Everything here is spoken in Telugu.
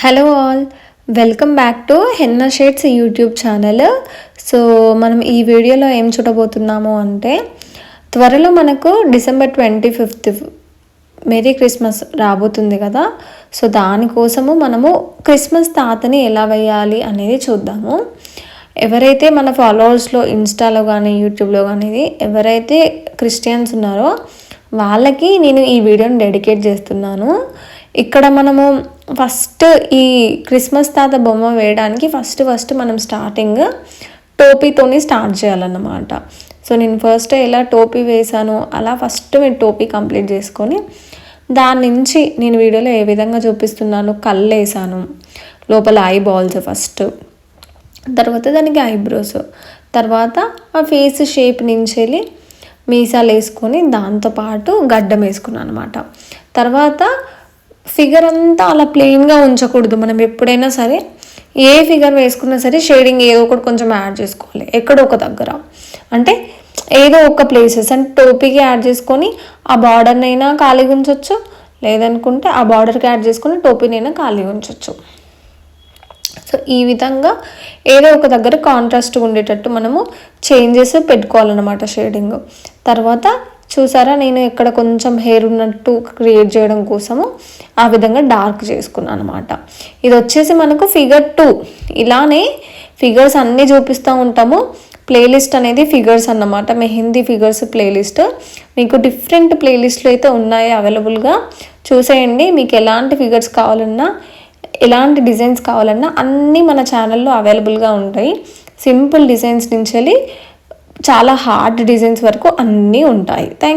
Hello all welcome back to henna shades YouTube channel so మనం ఈ వీడియోలో ఏం చూడబోతున్నాము అంటే త్వరలో మనకు December twenty fifth merry Christmas రాబోతుంది కదా. సో దానికోసము మనము క్రిస్మస్ తాతని ఎలా వేయాలి అనేది చూద్దాము. ఎవరైతే మన ఫాలోవర్స్లో ఇన్స్టాలో కానీ యూట్యూబ్లో కానీ ఎవరైతే క్రిస్టియన్స్ ఉన్నారో వాళ్ళకి నేను ఈ వీడియోని డెడికేట్ చేస్తున్నాను. ఇక్కడ మనము ఫస్ట్ ఈ క్రిస్మస్ తాత బొమ్మ వేయడానికి ఫస్ట్ ఫస్ట్ మనం స్టార్టింగ్ టోపీతోని స్టార్ట్ చేయాలన్నమాట. సో నేను ఫస్ట్ ఎలా టోపీ వేసాను అలా ఫస్ట్ మీరు టోపీ కంప్లీట్ చేసుకొని దాని నుంచి నేను వీడియోలో ఏ విధంగా చూపిస్తున్నాను కళ్ళు వేసాను లోపల ఐ బాల్స్ ఫస్ట్ తర్వాత దానికి ఐబ్రోస్ తర్వాత ఆ ఫేస్ షేప్ నుంచి వెళ్ళి మీసాలు వేసుకొని దాంతోపాటు గడ్డం వేసుకున్నాను అనమాట తర్వాత ఫిగర్ అంతా అలా ప్లెయిన్గా ఉంచకూడదు. మనం ఎప్పుడైనా సరే ఏ ఫిగర్ వేసుకున్నా సరే షేడింగ్ ఏదో ఒకటి కొంచెం యాడ్ చేసుకోవాలి. ఎక్కడో ఒక దగ్గర. అంటే ఏదో ఒక ప్లేసెస్ అంటే టోపీకి యాడ్ చేసుకొని ఆ బార్డర్నైనా ఖాళీగా ఉంచవచ్చు లేదనుకుంటే ఆ బార్డర్కి యాడ్ చేసుకొని టోపీనైనా ఖాళీగా ఉంచవచ్చు సో ఈ విధంగా ఏదో ఒక దగ్గర కాంట్రాస్ట్ ఉండేటట్టు మనము చేంజెస్ పెట్టుకోవాలన్నమాట షేడింగ్ తర్వాత చూసారా? నేను ఇక్కడ కొంచెం హెయిర్ ఉన్నట్టు క్రియేట్ చేయడం కోసము ఆ విధంగా డార్క్ చేసుకున్నాను అనమాట ఇది వచ్చేసి మనకు ఫిగర్ టూ ఇలానే ఫిగర్స్ అన్నీ చూపిస్తూ ఉంటాము. ప్లేలిస్ట్ అనేది ఫిగర్స్ అన్నమాట. మెహందీ ఫిగర్స్ ప్లేలిస్ట్ మీకు డిఫరెంట్ ప్లేలిస్ట్లు అయితే ఉన్నాయి అవైలబుల్గా చూసేయండి. మీకు ఎలాంటి ఫిగర్స్ కావాలన్నా ఎలాంటి డిజైన్స్ కావాలన్నా అన్నీ మన ఛానల్లో అవైలబుల్గా ఉంటాయి. సింపుల్ డిజైన్స్ నుంచి చాలా హార్డ్ డిజైన్స్ వరకు అన్నీ ఉంటాయి. థ్యాంక్